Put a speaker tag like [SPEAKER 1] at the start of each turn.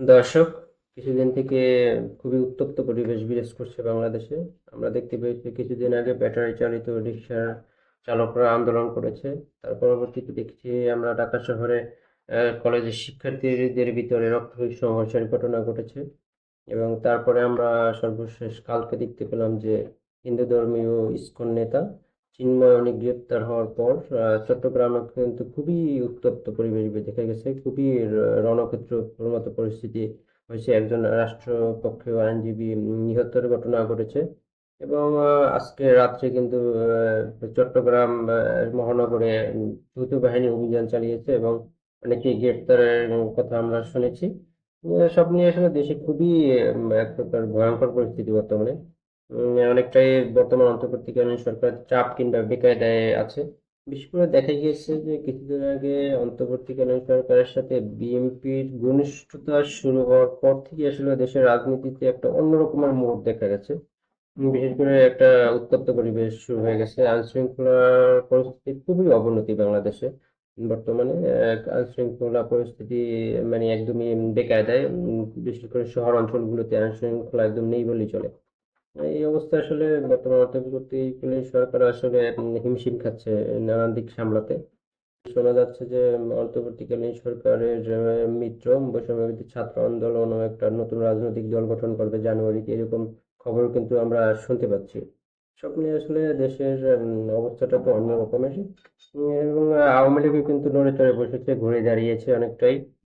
[SPEAKER 1] দর্শক, কিছুদিন থেকে খুবই উত্তপ্ত পরিবেশ বিরাজ করছে বাংলাদেশে। আমরা দেখতে পেয়েছি কিছুদিন আগে ব্যাটারি চালিত রিক্সার চালকরা আন্দোলন করেছে। তার পরবর্তীতে দেখছি আমরা ঢাকা শহরে কলেজের শিক্ষার্থীদের ভিতরে রক্তক্ষয়ী সংঘর্ষের ঘটনা ঘটেছে এবং তারপরে আমরা সর্বশেষ কালকে দেখতে পেলাম যে হিন্দু ধর্মীয় ইসকন নেতা চিন্ময় অনেক গ্রেপ্তার হওয়ার পর চট্টগ্রামে কিন্তু খুবই উত্তপ্ত পরিবেশ দেখা গেছে। খুবই র- রণক্ষেত্রের মতো পরিস্থিতি হয়েছে। একজন রাষ্ট্রপক্ষীয় আইনজীবী নিহতের ঘটনা ঘটেছে এবং আজকে রাত্রে কিন্তু চট্টগ্রাম মহানগরে যৌথ বাহিনী অভিযান চালিয়েছে এবং অনেকে গ্রেপ্তারের কথা আমরা শুনেছি। সব নিয়ে আসলে দেশে খুবই এক প্রকার ভয়ঙ্কর পরিস্থিতি বর্তমানে। অনেকটাই বর্তমান অন্তর্বর্তীকালীন সরকার চাপ কিংবা বেকায়দায় আছে। বিশেষ করে দেখা গিয়েছে যে কিছুদিন আগে অন্তর্বর্তীকালীন সরকারের সাথে বিএনপির ঘনিষ্ঠতা শুরু হওয়ার পর থেকে আসলে দেশের রাজনীতিতে একটা অন্যরকমের মোড় দেখা গেছে। বিশেষ করে একটা উত্তপ্ত পরিবেশ শুরু হয়ে গেছে। আইন শৃঙ্খলার পরিস্থিতি খুবই অবনতি বাংলাদেশে। বর্তমানে আইন শৃঙ্খলা পরিস্থিতি মানে একদমই বেকায়দায়। বিশেষ করে শহর অঞ্চলগুলোতে আইন শৃঙ্খলা একদম নেই বললেই চলে। এই অবস্থা আসলে বর্তমান অন্তর্বর্তীকালীন সরকার আসলে হিমশিম খাচ্ছে নানান দিক সামলাতে। শোনা যাচ্ছে যে অন্তর্বর্তীকালীন সরকারের মিত্র বৈষম্যবিরোধী ছাত্র আন্দোলন একটা নতুন রাজনৈতিক দল গঠন করবে জানুয়ারিতে এরকম খবর কিন্তু আমরা শুনতে পাচ্ছি। সব নিয়ে আসলে দেশের অবস্থাটা তো অন্য রকমের। এবং আওয়ামী লীগও কিন্তু নড়ে চড়ে বসেছে, ঘুরে দাঁড়িয়েছে অনেকটাই।